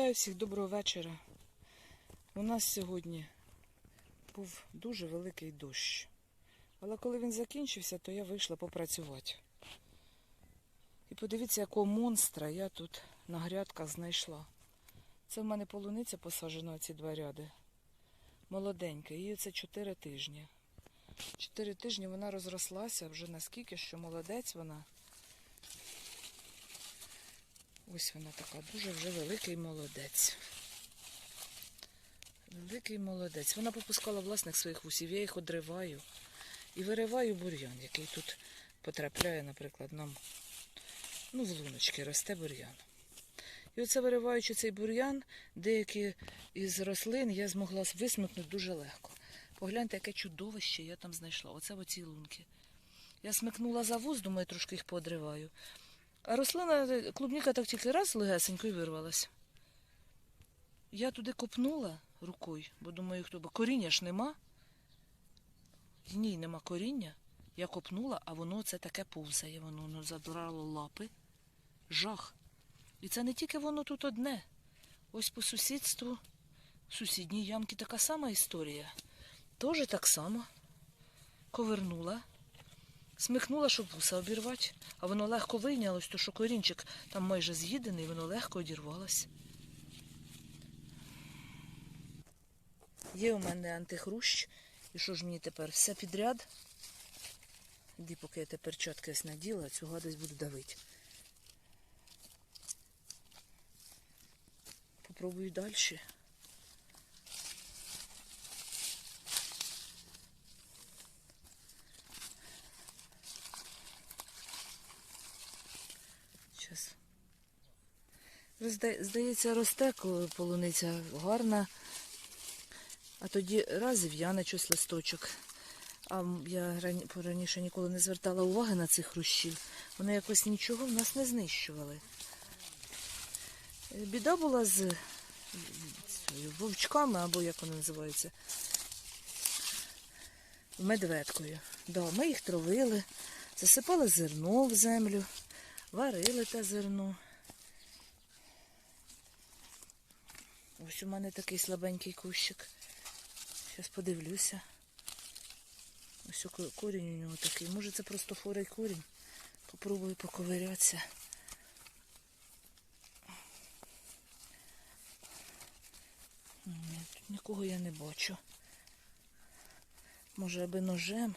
Вітаю всіх доброго вечора. У нас сьогодні був дуже великий дощ. Але коли він закінчився, то я вийшла попрацювати. І подивіться, якого монстра я тут на грядках знайшла. Це в мене полуниця посаджена, ці два ряди. Молоденька, їй це 4 тижні. Чотири тижні вона розрослася вже наскільки, що молодець вона. Ось вона така, дуже вже великий молодець. Великий молодець. Вона попускала власних своїх вусів, я їх одриваю і вириваю бур'ян, який тут потрапляє, наприклад, нам ну, в луночки росте бур'ян. І оце вириваючи цей бур'ян, деякі із рослин я змогла висмикнути дуже легко. Погляньте, яке чудовище я там знайшла. Оце в оцій лунки. Я смикнула за вуз, думаю, трошки їх поодриваю. А рослина, клубніка так тільки раз легесенько і вирвалась. Я туди копнула рукою, бо думаю, хто бо коріння ж нема. В ній нема коріння. Я копнула, а воно це таке повзає, воно, воно задрало лапи. Жах. І це не тільки воно тут одне. Ось по сусідству, в сусідній ямці така сама історія. Тоже так само. Ковернула, смикнула, щоб вуса обірвати, а воно легко вийнялось, то що корінчик там майже з'їдений, воно легко одірвалось. Є у мене антихрущ. І що ж мені тепер? Все підряд. Іди, поки я тепер чотки наділа, цю гадость буду давити. Попробую далі. Здається, росте полуниця гарна, а тоді раз і в'яне щось листочок. А я раніше ніколи не звертала уваги на цих хрущів. Вони якось нічого в нас не знищували. Е, Біда була з вовчками, або як вони називаються, медведкою. Да, ми їх травили, засипали зерно в землю, варили те зерно. Ось у мене такий слабенький кущик. Зараз подивлюся. Ось корінь у нього такий. Може це просто хворий корінь. Попробую поковирятися. Ні, тут нікого я не бачу. Може, аби ножем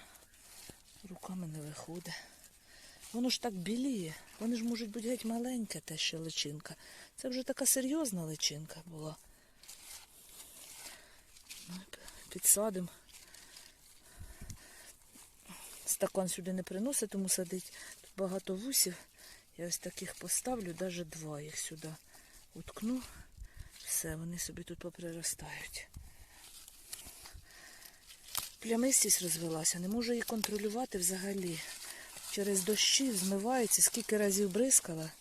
руками не виходить. Воно ж так біліє. Вони ж можуть бути геть маленьке, те ще личинка. Це вже така серйозна личинка була. Підсадимо. Стакан сюди не приносить, тому садить тут багато вусів. Я ось таких поставлю, навіть два їх сюди уткну. Все, вони собі тут поприростають. Плямистість розвелася, не можу її контролювати взагалі. Через дощі змивається, скільки разів бризкала,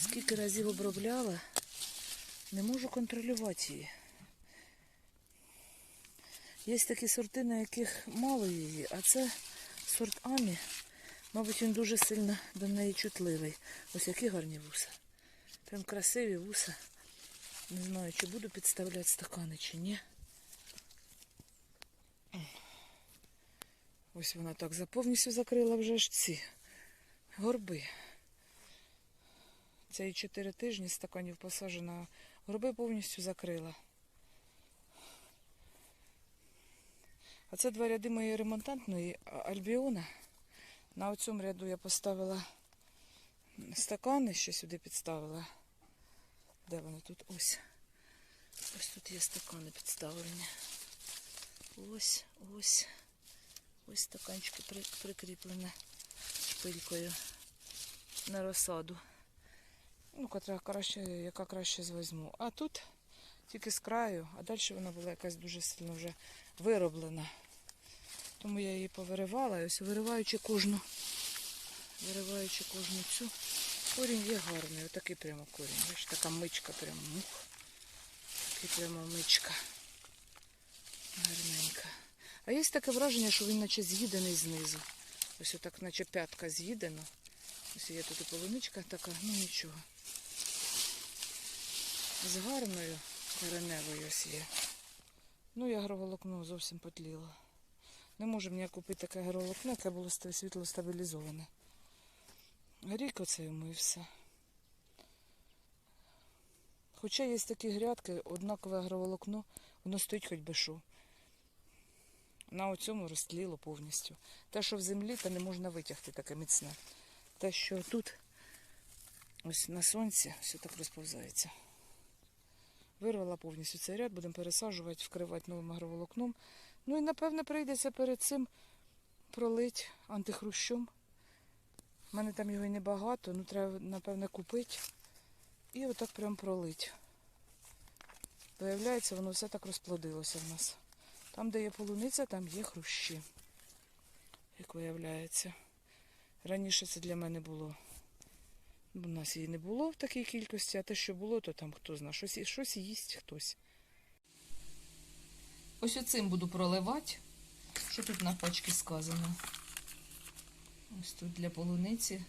скільки разів обробляла, не можу контролювати її. Є такі сорти, на яких мало її, а це сорт Амі. Мабуть, він дуже сильно до неї чутливий. Ось які гарні вуса. Прям красиві вуса. Не знаю, чи буду підставляти стакани, чи ні. Ось вона так за повністю закрила вже ж ці горби. Це і 4 тижні стаканів посаджена. Горби повністю закрила. А це два ряди моєї ремонтантної альбіона. На цьому ряду я поставила стакани, ще сюди підставила. Де вони тут? Ось. Ось тут є стакани підставлені. Ось, ось. Ось стаканчики при, прикріплені шпилькою на розсаду. Ну, котра краще, яка краще звозьму. А тут тільки з краю, а далі вона була якась дуже сильно вже вироблена. Тому я її повиривала. І ось вириваючи кожну, вириваючи кожну цю. Корінь є гарний, отакий прямо корінь. Бачиш, така мичка, прямо мух. Такий прямо мичка. Гарненька. А є таке враження, що він наче з'їдений знизу. Ось отак, наче п'ятка з'їдена. Ось є тут полуничка така, ну нічого. з гарною кореневою ось є. Ну і агроволокно зовсім потліло. Не можемо ніяк купити таке агроволокно, яке було світло стабілізоване. Рік оце йому і все. Хоча є такі грядки, однакове агроволокно, воно стоїть хоч би що. На оцьому розтліло повністю. Те, що в землі, то не можна витягти таке міцне. Те, що тут, ось на сонці, все так розповзається. Вирвала повністю цей ряд, будемо пересаджувати, вкривати новим агроволокном. Ну і напевне прийдеться перед цим пролить антихрущом. У мене там його і небагато, ну треба, напевне, купити. І отак прям пролить. Виявляється, воно все так розплодилося в нас. Там, де є полуниця, там є хрущі. Як виявляється. Раніше це для мене було. У нас її не було в такій кількості, а те, що було, то там хто знає, щось, щось їсть хтось. Ось оцим буду проливати. Що тут на пачці сказано? Ось тут для полуниці.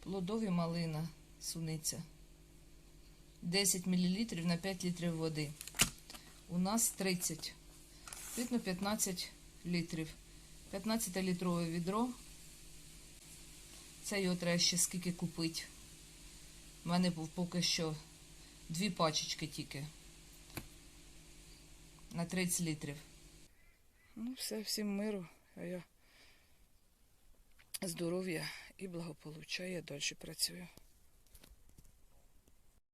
Плодові малина, суниця. 10 мл на 5 літрів води. У нас 30. Видно 15 літрів. 15-літрове відро. Це його треба ще скільки купити. У мене був поки що дві пачечки тільки. На 30 літрів. Ну, все, всім миру. А я здоров'я і благополуччя. Я далі працюю.